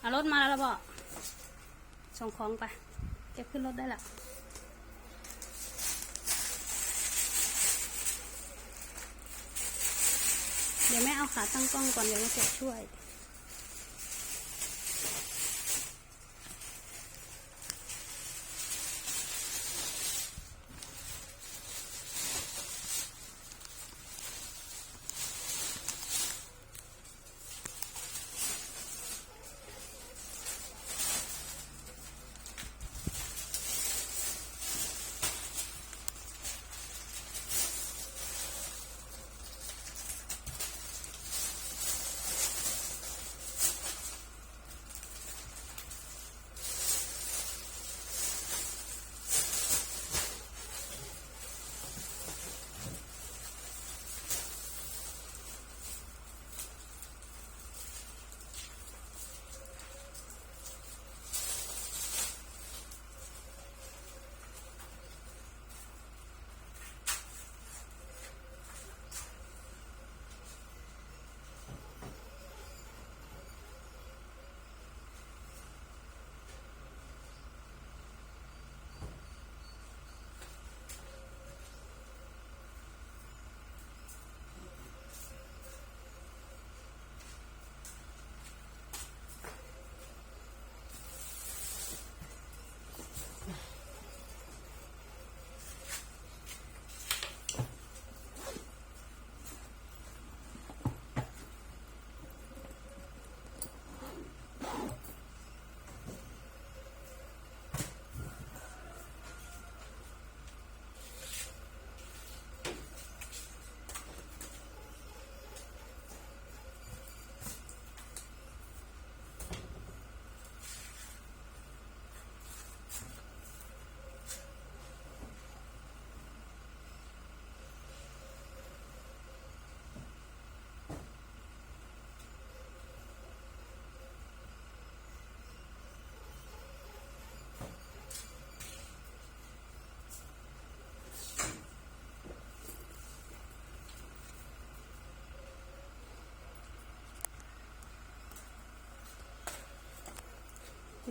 เอารถมาแล้วบอกส่งของไป เก็บขึ้นรถได้ละเดี๋ยวแม่เอาขาตั้งกล้องก่อนเดี๋ยวแม่เก็บช่วย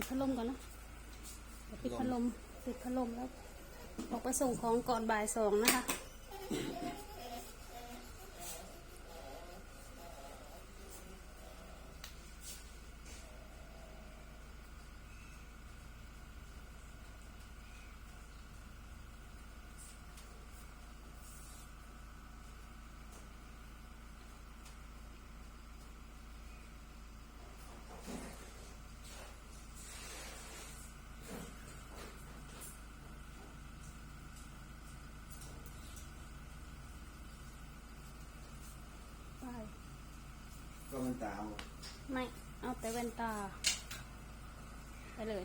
ปิดพัดลมก่อนนะเดี๋ยวปิดพัดลมปิดพัดลมแล้วออกไปส่งของก่อนบ่ายสองนะคะ ไป ก็มันตาไม่เอาแต่แว่นตา ไปเลย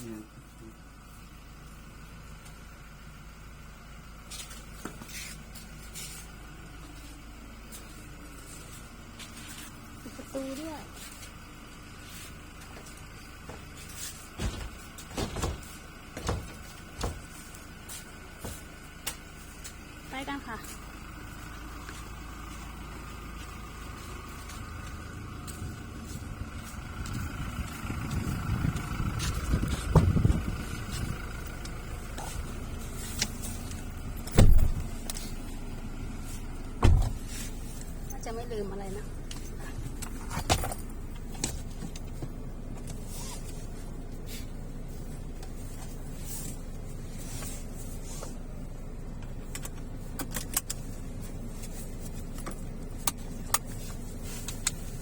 อืมปิดประตูด้วยไปกันค่ะ น่าจะไม่ ลืมอะไรนะ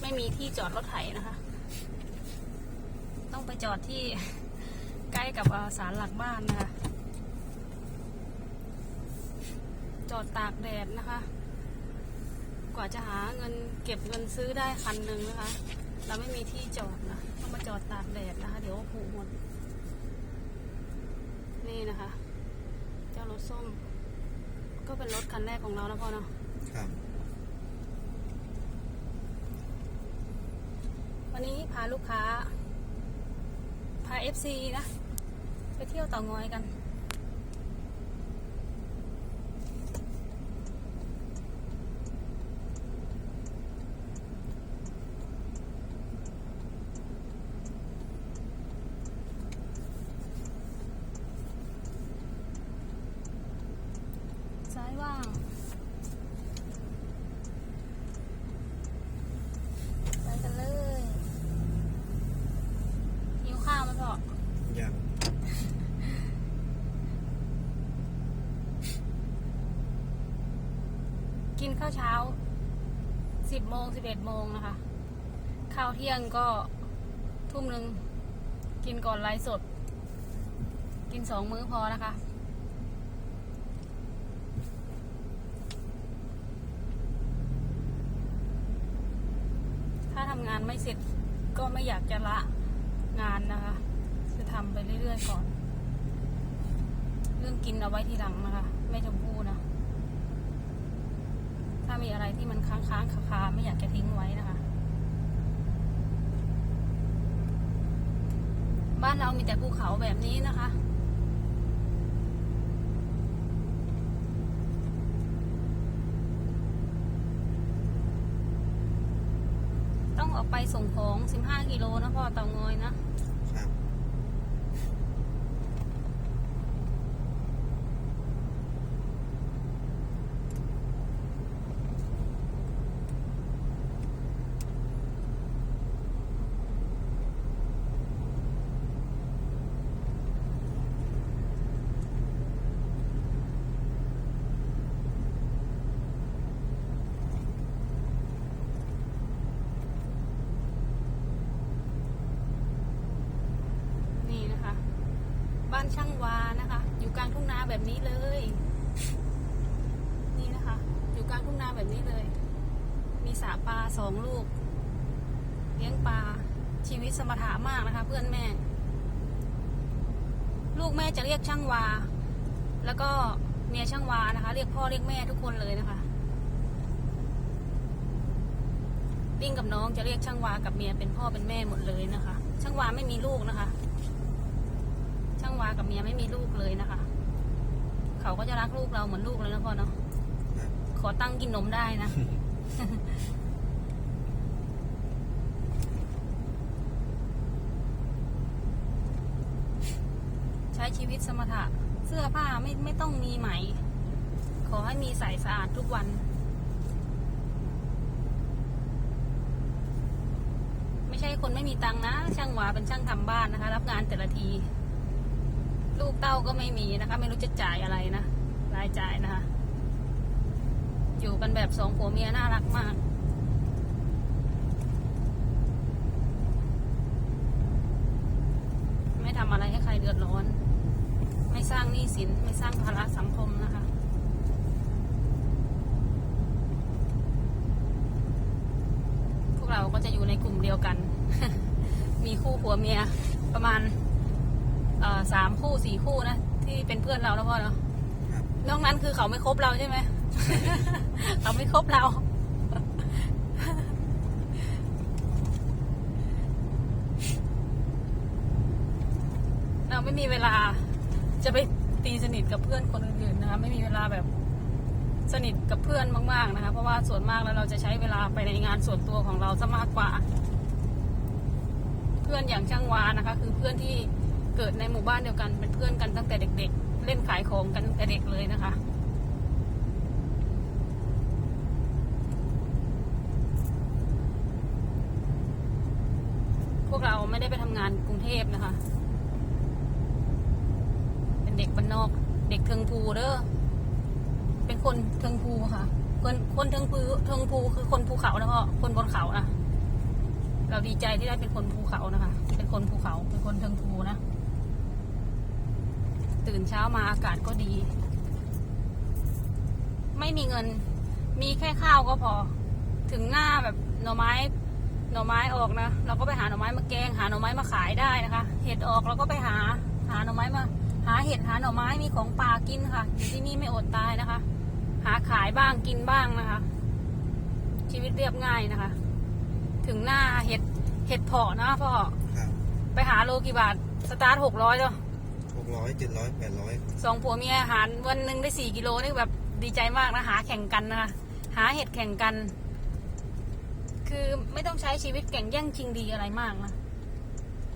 ไม่มีที่จอดรถไถนะคะ ต้องไปจอดที่ใกล้กับเอ่อศาลหลักบ้านนะคะ จอดตากแดดนะคะ ว่าจะหาเงินเก็บเงินซื้อได้คันหนึ่งนะคะ เราไม่มีที่จอดนะต้องมาจอดตากแดดนะคะ เดี๋ยวผูกหมด นี่นะคะ เจ้ารถส้ม ก็เป็นรถคันแรกของเรานะพ่อเนาะครับ วันนี้พาลูกค้า พาเอฟซีนะ ไปเที่ยวเต่างอยกันินข้าวเช้าสิบโมงสิบเอ็ดโมงนะคะ ข้าวเที่ยงก็ทุ่มหนึ่งกินก่อนไลฟ์สด กินสองมื้อพอนะคะ ถ้าทำงานไม่เสร็จก็ไม่อยากจะละงานนะคะ จะทำไปเรื่อยๆก่อน เรื่องกินเอาไว้ทีหลังนะคะ ไม่ชมพู่นะ ถ้ามีอะไรที่มันค้างๆคาๆไม่อยากจะทิ้งไว้นะคะ บ้านเรามีแต่ภูเขาแบบนี้นะคะต้องออกไปส่งของ 15 กิโลนะพ่อเตางอยนะ ครับ นี่นะคะ บ้านช่างวานะคะ อยู่กลางทุ่งนา แบบนี้เลย นี่นะคะ อยู่กลางทุ่งนาแบบนี้เลย มีสระปลาสองลูก เลี้ยงปลาชีวิตสมถะมากนะคะ เพื่อนแม่ ลูกแม่จะเรียกช่างวา แล้วก็เมียช่างวานะคะ เรียกพ่อเรียกแม่ทุกคนเลยนะคะปิ้งกับน้องจะเรียกช่างวากับเมียเป็นพ่อเป็นแม่หมดเลยนะคะ ช่างวาไม่มีลูกนะคะ ช่างวากับเมียไม่มีลูกเลยนะคะ เขาก็จะรักลูกเราเหมือนลูกเลยนะพ่อเนาะครับขอตั้งกินนมได้นะใช้ชีวิตสมถะ เสื้อผ้าไม่ไม่ต้องมีไหม ขอให้มีใส่สะอาดทุกวัน ไม่ใช่คนไม่มีตังค์นะ ช่างหวาเป็นช่างทำบ้านนะคะ รับงานแต่ละที ลูกเต้าก็ไม่มีนะคะ ไม่รู้จะจ่ายอะไรนะรายจ่ายนะคะ อยู่กันแบบสองผัวเมียน่ารักมากไม่ทำอะไรให้ใครเดือดร้อน ไม่สร้างหนี้สิน ไม่สร้างภาระสังคมนะคะ พวกเราก็จะอยู่ในกลุ่มเดียวกัน มีคู่ผัวเมียประมาณ สามคู่สี่คู่นะที่เป็นเพื่อนเราแล้วพ่อเนาะครับนอกนั้นคือเขาไม่คบเราใช่ไหมเขาไม่คบเราเราไม่มีเวลาจะไปตีสนิทกับเพื่อนคนอื่นๆนะคะไม่มีเวลาแบบสนิทกับเพื่อนมาก ๆนะคะ เพราะว่าส่วนมากแล้วเราจะใช้เวลาไปในงานส่วนตัวของเราซะมากกว่า เพื่อนอย่างช่างวานะคะ คือเพื่อนที่ เกิดในหมู่บ้านเดียวกันเป็นเพื่อนกันตั้งแต่เด็ก ๆ เล่นขายของกันตั้งแต่เด็กเลยนะคะพวกเราไม่ได้ไปทำงานกรุงเทพนะคะ เป็นเด็กบ้านนอก เด็กเทิงภูเด้อ เป็นคนเทิงภูค่ะ คนคนเทิงภูเทิงภูคือคนภูเขานะพ่อ คนบนเขานะเราดีใจที่ได้เป็นคนภูเขานะคะ เป็นคนภูเขา เป็นคนเทิงภูนะ ตื่นเช้ามาอากาศก็ดี ไม่มีเงิน มีแค่ข้าวก็พอ ถึงหน้าแบบหน่อไม้หน่อไม้ออกนะเราก็ไปหาหน่อไม้มาแกง หาหน่อไม้มาขายได้นะคะ เห็ดออกเราก็ไปหาหาหน่อไม้มา หาเห็ดหาหน่อไม้มีของป่ากินค่ะอยู่ที่นี่ไม่อดตายนะคะ หาขายบ้างกินบ้างนะคะ ชีวิตเรียบง่ายนะคะ ถึงหน้าเห็ดเห็ดเพาะนะพ่อครับไปหาโลกี่บาทสตาร์ทหกร้อยเนาะหก ร้อยเจ็ดร้อยแปดร้อยสองผัวเมียหารวันหนึ่งได้สี่กิโลนี่แบบดีใจมากนะหาแข่งกันนะคะหาเห็ดแข่งกัน คือไม่ต้องใช้ชีวิตแข่งแย่งชิงดีอะไรมากนะ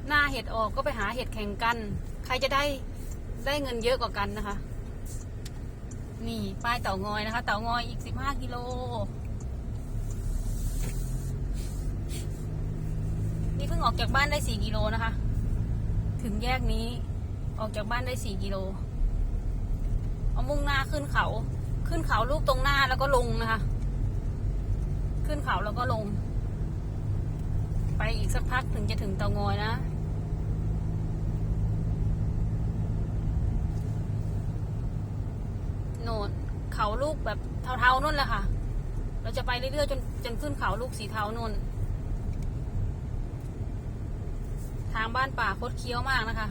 หน้าเห็ดออกก็ไปหาเห็ดแข่งกัน ใครจะได้ได้เงินเยอะกว่ากันนะคะ นี่ป้ายเต่างอยนะคะ เต่างอยอีกสิบห้ากิโลนี่เพิ่งออกจากบ้านได้สี่กิโลนะคะ ถึงแยกนี้ ออกจากบ้านได้สี่กิโลเอามุ่งหน้าขึ้นเขา ขึ้นเขาลูกตรงหน้าแล้วก็ลงนะคะ ขึ้นเขาแล้วก็ลง ไปอีกสักพักถึงจะถึงเตางอยนะโน่นเขาลูกแบบเทาๆนู่นแหละค่ะ เราจะไปเรื่อยๆจนจนขึ้นเขาลูกสีเทานู่น ทางบ้านป่าคดเคี้ยวมากนะคะ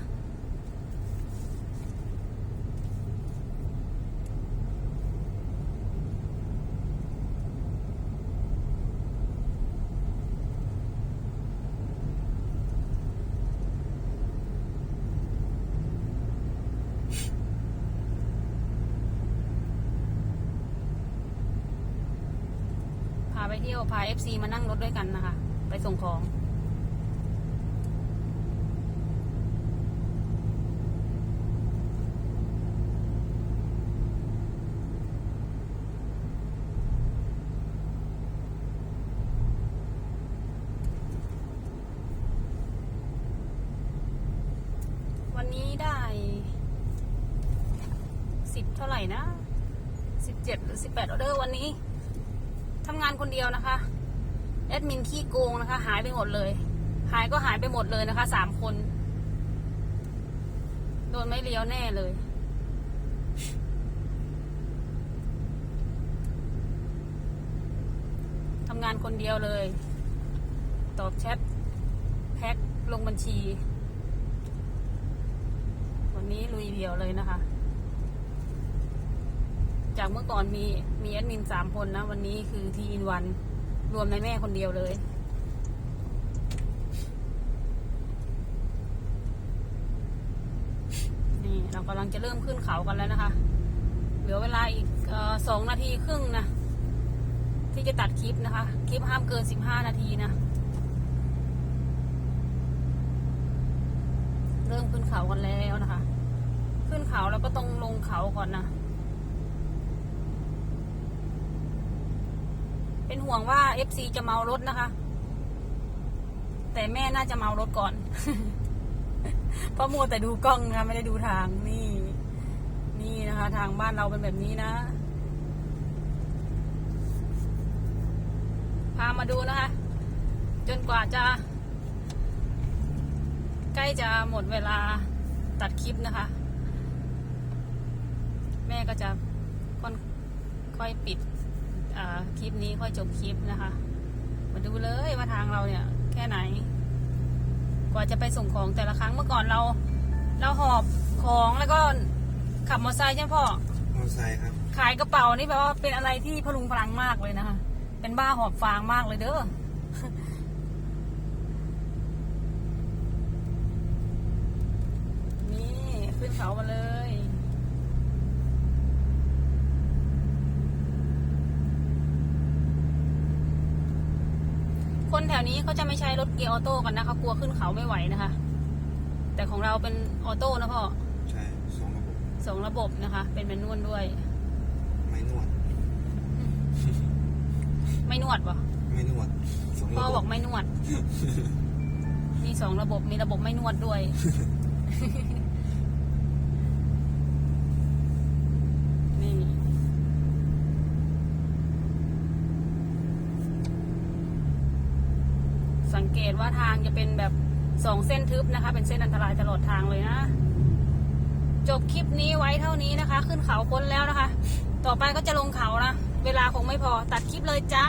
เที่ยวพาเอฟซีมานั่งรถด้วยกันนะคะ ไปส่งของ วันนี้ได้สิบเท่าไหร่นะสิบเจ็ดหรือสิบแปดออเดอร์วันนี้ำงานคนเดียวนะคะแอดมินขี้โกงนะคะ หายไปหมดเลย หายก็หายไปหมดเลยนะคะสามคน โดนไม่เลี้ยวแน่เลย ทำงานคนเดียวเลย ตอบแชทแพ็คลงบัญชี วันนี้ลุยเดียวเลยนะคะ จากเมื่อก่อนมีมีแอดมินสามคนนะ วันนี้คือทีอินวันรวมในแม่คนเดียวเลยนี่เรากำลังจะเริ่มขึ้นเขากันแล้วนะคะ เหลือเวลาอีกออสองนาทีครึ่งนะ ที่จะตัดคลิปนะคะ คลิปห้ามเกินสิบห้านาทีนะ เริ่มขึ้นเขากันแล้วนะคะ ขึ้นเขาแล้วก็ต้องลงเขาก่อนนะ เป็นห่วงว่า FC จะเมารถนะคะ แต่แม่น่าจะเมารถก่อน เพราะมัวแต่ดูกล้องนะคะไม่ได้ดูทางนี่ นี่นะคะ ทางบ้านเราเป็นแบบนี้นะ พามาดูนะคะ จนกว่าจะ ใกล้จะหมดเวลาตัดคลิปนะคะ แม่ก็จะค่อยปิด คลิปนี้ค่อยจบคลิปนะคะ มาดูเลยว่าทางเราเนี่ย แค่ไหน กว่าจะไปส่งของแต่ละครั้งเมื่อก่อนเรา เราหอบของแล้วก็ขับมอเตอร์ไซค์ใช่ไหมพ่อ มอเตอร์ไซค์ครับ ขายกระเป๋านี่แปลว่าเป็นอะไรที่พลุงพลังมากเลยนะคะ เป็นบ้าหอบฟางมากเลยเด้อนี่ขึ้นเขามาเลย คนแถวนี้เขาจะไม่ใช้รถเกียร์ออโต้กันนะเขากลัวขึ้นเขาไม่ไหวนะคะ แต่ของเราเป็นออโต้นะพ่อใช่สองระบบสองระบบนะคะ เป็นแมนนวลด้วย ไม่นวด ไม่นวดปะไม่นวดสองพ่อระบบออกไม่นวด มีสองระบบมีระบบไม่นวดด้วย นี่ สังเกตว่าทางจะเป็นแบบสองเส้นทึบนะคะ เป็นเส้นอันตรายตลอดทางเลยนะ จบคลิปนี้ไว้เท่านี้นะคะ ขึ้นเขาพ้นแล้วนะคะ ต่อไปก็จะลงเขานะ เวลาคงไม่พอตัดคลิปเลยจ้า